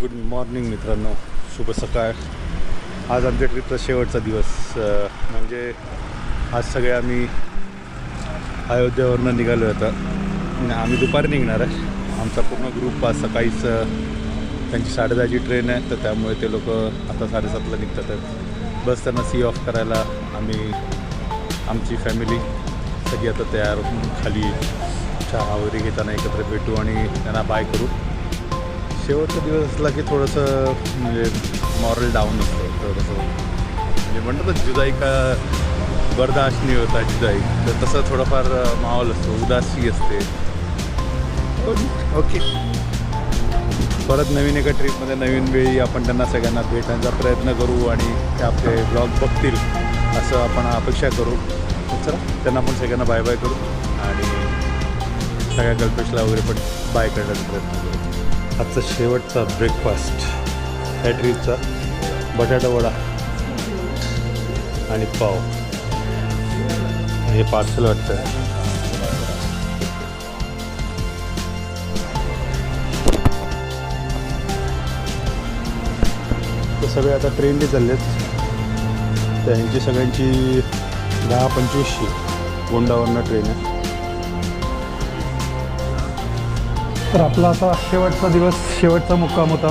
Good morning मित्रांनो. शुभ सकाळ. आज आमच्या ट्रिपचा शेवटचा दिवस. म्हणजे आज सगळे आम्ही अयोध्यावरनं निघालो होतो आम्ही दुपारी निघणार आहे. आमचा पूर्ण ग्रुप आज सकाळीच त्यांची साडेदहाची ट्रेन आहे. तर त्यामुळे ते लोक आता साडेसातला निघतात. आहेत. बस त्यांना सी ऑफ करायला आम्ही आमची फॅमिली सगळी आता तयार. होऊन खाली चहा वगैरे घेताना एकत्र भेटू आणि त्यांना बाय करू. शेवटचा दिवस असला की थोडंसं म्हणजे मॉरल डाऊन असतं थोडंसं. म्हणजे म्हणतात जुदाई का बर्दाश्त नाही होता जुदाई. तर तसं थोडंफार माहोल असतो उदासी असते. ओके. परत नवीन एका ट्रीपमध्ये नवीन वेळी आपण त्यांना सगळ्यांना भेटण्याचा प्रयत्न करू आणि ते आपले ब्लॉग बघतील असं आपण अपेक्षा करू. चला त्यांना पण सगळ्यांना बाय बाय करू. आणि सगळ्या कल्पेशला वगैरे पण बाय करण्याचा प्रयत्न करू. आजचा शेवटचा ब्रेकफास्ट ह्या ट्रीपचा बटाटा वडा आणि पाव. हे पार्सल वाटतं ते सगळे आता ट्रेनने चाललेत. त्यांची सगळ्यांची दहा पंचवीसशे गोंडावरनं ट्रेन आहे. तर आपला आता शेवटचा दिवस शेवटचा मुक्काम होता.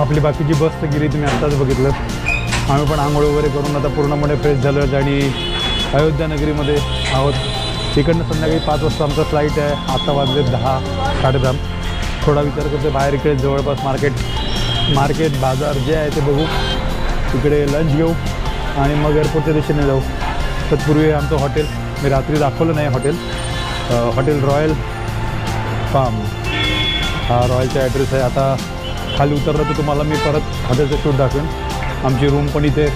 आपली बाकीची बस तर गेली तुम्ही आत्ताच बघितलं. आम्ही पण आंघोळ वगैरे करून आता पूर्णपणे फ्रेश झालो आणि अयोध्या नगरीमध्ये आहोत. तिकडनं संध्याकाळी पाच वाजता आमचं फ्लाईट आहे. आता वाजले दहा साडेदहा थोडा विचार करतो बाहेर इकडे जवळपास मार्केट मार्केट बाजार जे आहे ते बघू. तिकडे लंच घेऊ आणि मग एअरपोर्टच्या दिशेने जाऊ. तत्पूर्वी आमचं हॉटेल मी रात्री दाखवलं नाही हॉटेल हॉटेल रॉयल फार्म हा रॉयलचा ॲड्रेस आहे. आता खाली उतरलं तर तुम्हाला मी परत हॉटेलचं शूट दाखवेन. आमची रूम पण इथे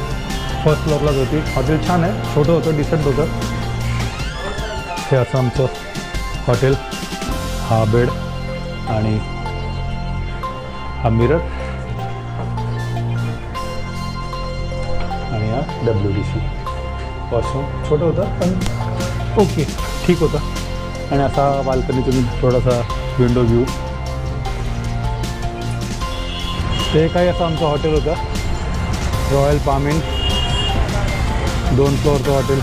फर्स्ट फ्लोअरलाच होती. हॉटेल छान आहे. छोटं होतं डिसेंट होतं. हे असं आमचं हॉटेल हा बेड आणि हा मिरर आणि हा डब्ल्यू डी सी वॉशरूम छोटं होतं पण ओके ठीक होतं. आणि असा बाल्कनी तुम्ही थोडासा विंडो व्ह्यू ते काही असं आमचं हॉटेल होतं. रॉयल पामिन दोन फ्लोअरचं हॉटेल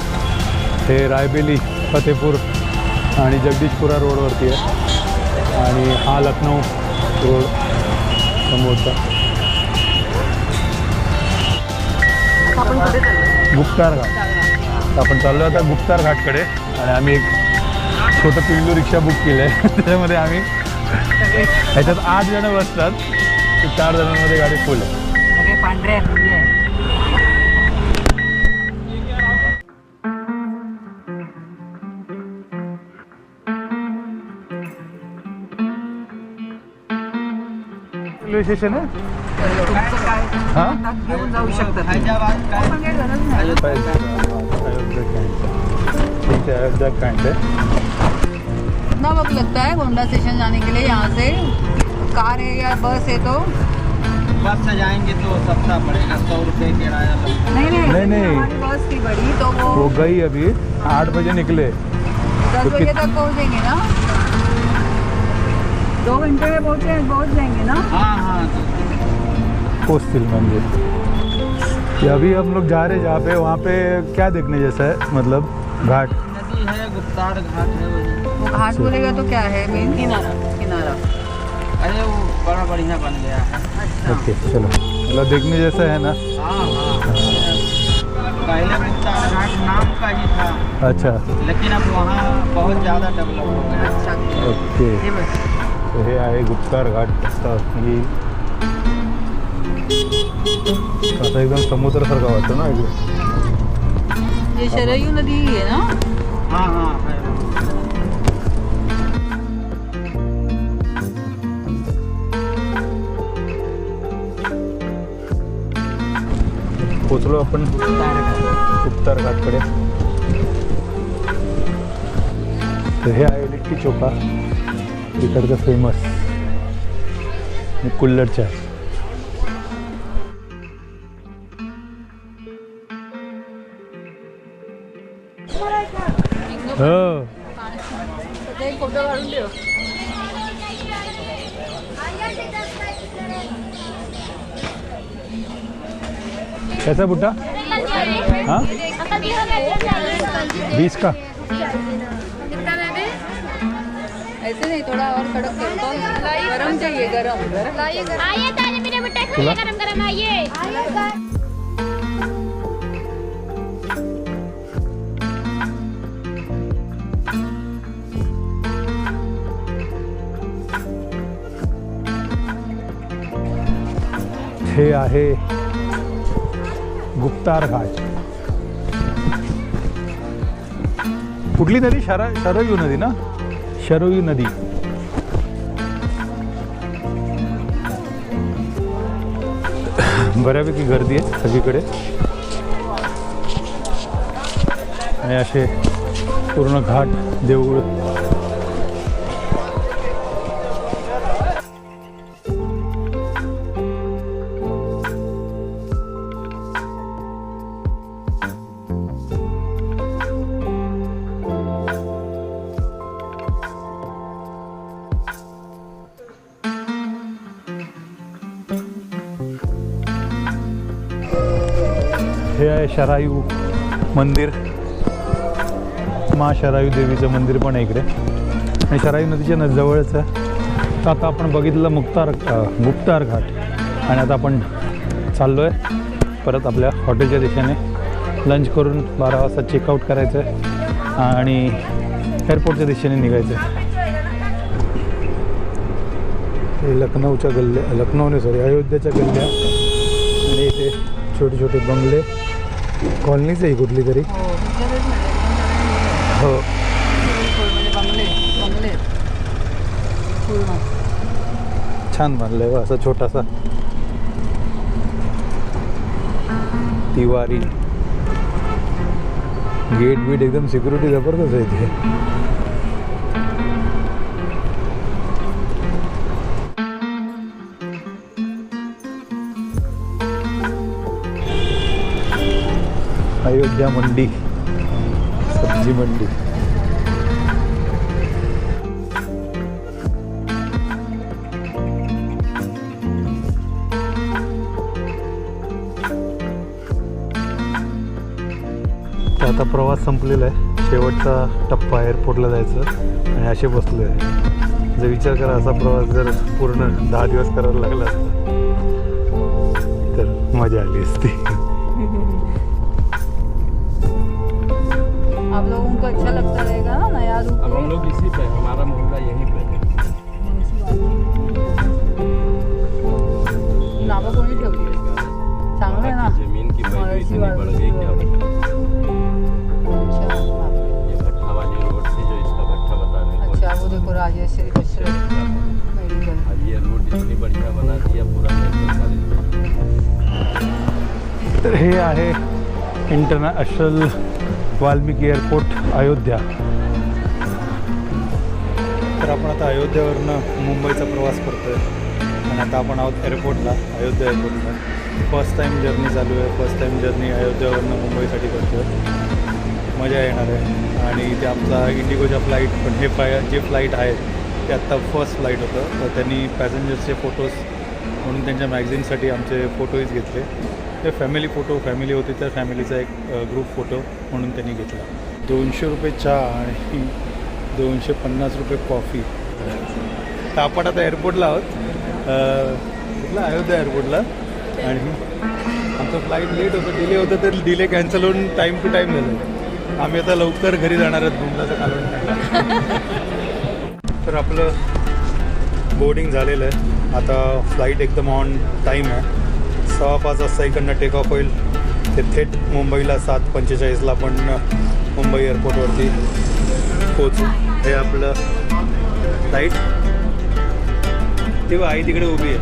हे रायबेली फतेपूर आणि जगदीशपुरा रोडवरती आहे. आणि हा लखनौ रोड समोरचा. गुप्तार घाट. आपण चाललो आता गुप्तार घाटकडे. आणि आम्ही एक छोटं पिल्लू रिक्षा बुक केलं आहे त्याच्यामध्ये आम्ही ह्याच्यात आठ जणं बसतात ते चार जणांमध्ये गाडी फुल आहे आहे रेल्वे स्टेशन आहे हां घेऊन जाऊ शकतात ठीक है अयोध्या कॅन्ट है कितना वक्त लगता है गोंडा स्टेशन जाने के लिए? यहाँ से कार है या बस है तो? बस से जाएँगे तो सस्ता पड़ेगा सौ रुपये किराया नहीं नहीं नहीं, नहीं। बस थी बड़ी तो वो वो गई अभी आठ बजे निकले। दस तो बजे तक पहुँचेंगे ना? दो घंटे में पहुँचे पहुँच जाएँगे ना? हाँ हाँ तो। पोस्टिल मंदिर अभी हम लोग जा रहे हैं जहाँ पे वहाँ पे क्या देखने जैसा है? मतलब घाट। है गुप्तार घाट है वही वो? घाट बोलेगा तो क्या है मेन किनारा। किनारा। अरे वो बड़ा बढ़िया बन गया है। अच्छा। ओके चलो। मतलब देखने जैसा है ना? हाँ हाँ। पहले गुप्तार घाट नाम का ही था। अच्छा। लेकिन अब वहाँ बहुत ज़्यादा डेवलप हो गया। अच्छा। ओके। ये हे आहे गुप्तार घाट आता एकदम समुद्रासारखा वाटतो ना ये? शरयू नदी है ना? हां हां पोचलो आपण उत्तर घाटकडे तर हे आहे लिट्टी चोखा इकडचं फेमस कुल्लड कैसा बुट्टा हाँ? बीस का? ऐसे नहीं थोड़ा और कड़क गरम चाहिए गरम। गरम। आइए गरम गरम आइए। हे आहे? गुप्तार घाट. कुठली नदी? शरा शरयू नदी ना? शरयू नदी. बऱ्यापैकी गर्दी आहे सगळीकडे. आणि असे पूर्ण घाट देऊळ शरायू मंदिर. मा शरायू देवीचं मंदिर पण आहे इकडे. आणि शरायू नदीच्या न जवळचं. तर आता आपण बघितलं मुक्तार अ, गुप्तार घाट. आणि आता आपण चाललो आहे परत आपल्या हॉटेलच्या दिशेने. लंच करून बारा वाजता चेकआउट करायचं आहे आणि एअरपोर्टच्या दिशेने निघायचं आहे हे लखनौच्या गल्ल्या लखनौने सॉरी अयोध्येच्या गल्ल्या. आणि इथे छोटे छोटे बंगले. कॉलनीच आहे कुठली तरी. हो म्हणजे हो म्हणजे बंगले बंगले. पूर्ण. छान बांधलं आहे असा छोटासा. तिवारी. गेट बीट एकदम सिक्युरिटी जबरदस्त आहे इथे. अयोध्या मंडी. सब्जी मंडी. तर आता प्रवास संपलेला आहे. शेवटचा टप्पा एअरपोर्टला जायचं आणि असे बसलो आहे जर विचार करा असा प्रवास जर पूर्ण दहा दिवस करायला लागला असता तर मजा आली असती. हम? लोग इसी पे हमारा मोहल्ला यहीं पे है। नावं कोणी ठेवली चांगलं ना? ज़मीन की इतनी बढ़ गई कि अब अच्छा बापरे. ये भट्टा वाली रोड से जो इसका भट्टा बता रहे हैं। अच्छा वो देखो राजेश्वरी कश्यप मेडिकल ये रोड इतनी बढ़िया बना दिया पूरा तर हे आहे इंटरनॅशनल वाल्मिकी एअरपोर्ट अयोध्या. आपण आता अयोध्येवरनं मुंबईचा प्रवास करतोय. आणि आता आपण आहोत एअरपोर्टला अयोध्या एअरपोर्टला फर्स्ट टाईम जर्नी चालू आहे. फर्स्ट टाईम जर्नी अयोध्यावरनं मुंबईसाठी करतोय. मजा येणार आहे. आणि ते आमचा इंडिगोच्या फ्लाईट पण हे फ्लाय जे फ्लाईट आहेत ते आत्ता फर्स्ट फ्लाईट होतं. तर त्यांनी पॅसेंजर्सचे फोटोज म्हणून त्यांच्या मॅगझिनसाठी आमचे फोटोज घेतले. ते फॅमिली फोटो फॅमिली होती तर फॅमिलीचा एक ग्रुप फोटो म्हणून त्यांनी घेतला. दोनशे रुपये चहा आणि दोनशे पन्नास रुपये कॉफी. तर आपण आता एअरपोर्टला आहोत. कुठला? अयोध्या एअरपोर्टला आणि आमचं फ्लाईट लेट होतं डिले होतं तर डिले कॅन्सल होऊन टाईम टू टाईम झालं. आम्ही आता लवकर घरी जाणार आहोत मुंबईचं कारण तर आपलं बोर्डिंग झालेलं आहे. आता फ्लाईट एकदम ऑन टाईम आहे. सव्वा पाच वाजता इकडनं टेक ऑफ होईल. ते थेट मुंबईला सात पंचेचाळीसला आपण मुंबई एअरपोर्टवरती पोचू हे आपलं लाइट तेव्हा आई तिकडे उभी आहे.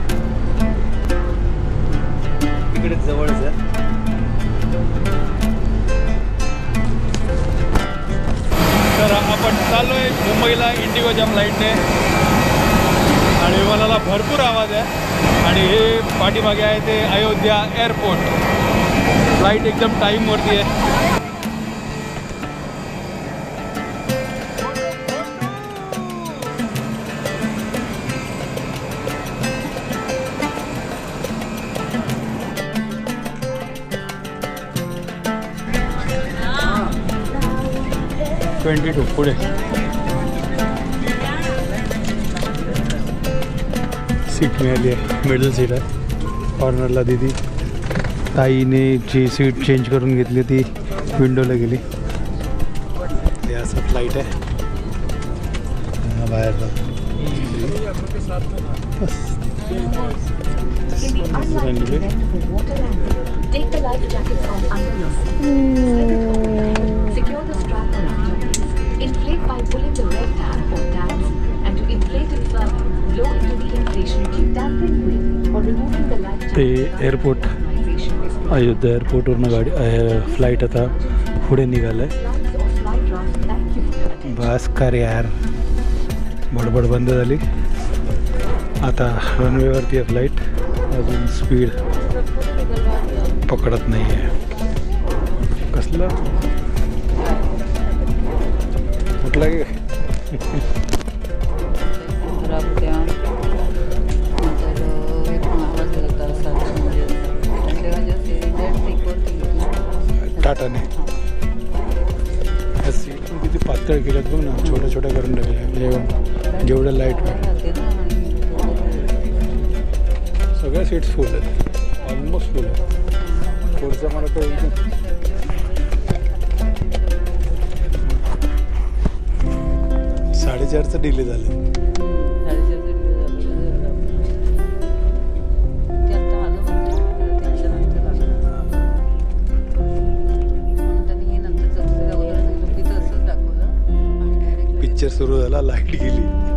तिकडे जवळच आहे. तर आपण चाललो आहे मुंबईला जम लाईटने आणि विमानाला भरपूर आवाज आहे. आणि हे पाठीमागे आहे ते अयोध्या एअरपोर्ट फ्लाईट एकदम टाईमवरती आहे. ट्वेंटी टू पुढे सीट मिळाली आहे मिडल सीट आहे कॉर्नरला दिदी ताईने जी सीट चेंज करून घेतली ती विंडोला गेली हे असं फ्लाईट आहे हा बाहेर Take the life jacket from under your seat. Secure the strap around your. Inflate by pulling the red tab or tabs, and to inflate it further, blow into the inflation tube. Tampering with or removing the ते jacket. Airport Organization is Ayodhya एअरपोर्टवरनं गाडी flight आता पुढे निघालं आहे flights or flight routes. Thank you for your attention. बस कर यार बडबड बंद झाली आता रनवेवरती आहे फ्लाईट अजून स्पीड पकडत नाही आहे कसलं वरती घेतलं. टाटाने। या सीट पण किती पातळ केल्यात बघ ना छोट्या छोट्या करून टाकल्या म्हणजे जेवढं लाइट सगळ्या सीट्स फुल आहेत. ऑलमोस्ट फुल आहेत. पुढचं मला तो दाखवलं आणि डायरेक्ट पिक्चर सुरू झाला लाइट गेली.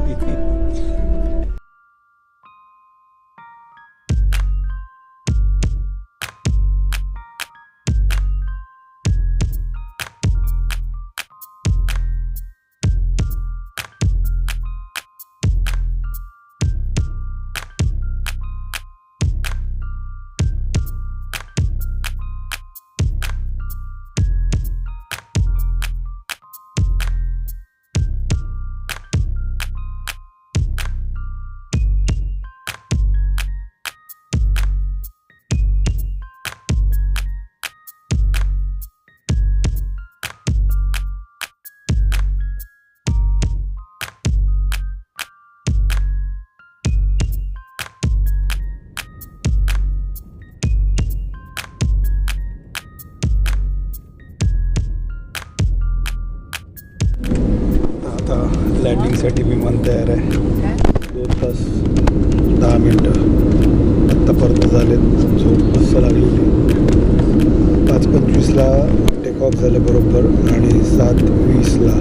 वीसला टेक ऑफ झालं बरोबर आणि सात वीसला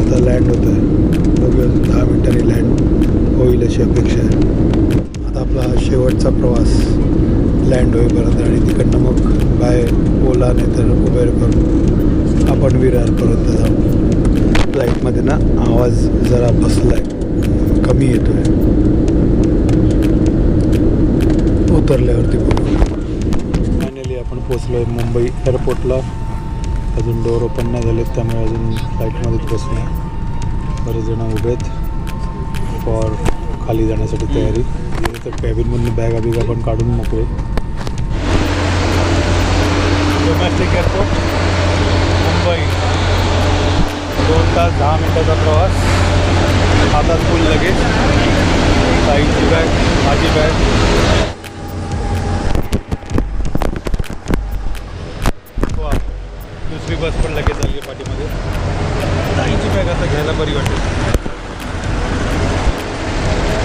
आता लँड होतं आहे बघूया दहा मिनटांनी लँड होईल अशी अपेक्षा आहे. आता आपला हा शेवटचा प्रवास लँड होईपर्यंत आणि तिकडनं मग बाय ओला नाही तर उबेर करून आपण विरारपर्यंत जाऊ. फ्लाईटमध्ये ना आवाज जरा बसला आहे कमी येतो आहे उतरल्यावरती बघू. पोचलो आहे मुंबई एअरपोर्टला. अजून डोर ओपन नाही झालेत त्यामुळे अजून फ्लाईटमध्येच बसले बरेच जण उभे आहेत फॉर खाली जाण्यासाठी तयारी. तर कॅबिनमधून बॅगा बिगा पण काढून मोकळे डोमेस्टिक एअरपोर्ट मुंबई. दोन तास दहा मिनटाचा प्रवास. हातात फुल लगेच साईडची बॅग माझी बॅग वा दुसरी बस पण लगेच आली आहे पाठीमध्ये ताईची बॅग आता घ्यायला बरी वाटेल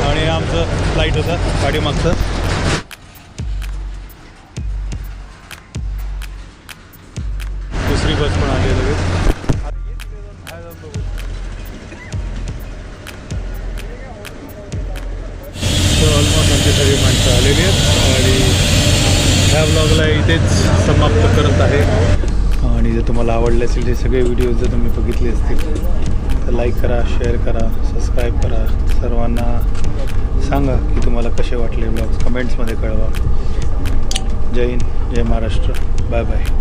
आणि आमचं फ्लाईट होतं पाठीमागचं. दुसरी बस पण आली लगेच. तर ऑलमोस्ट आमची सगळी माणसं आलेली आहेत आणि ह्या ब्लॉगला इथेच समाप्त करत आहे. आणि जर तुम्हाला आवडले असेल ते सगळे व्हिडिओज जर तुम्ही बघितले असतील तर लाईक करा शेअर करा सबस्क्राईब करा. सर्वांना सांगा की तुम्हाला कसे वाटले ब्लॉग्स कमेंट्समध्ये कळवा. जय हिंद जय महाराष्ट्र. Bye bye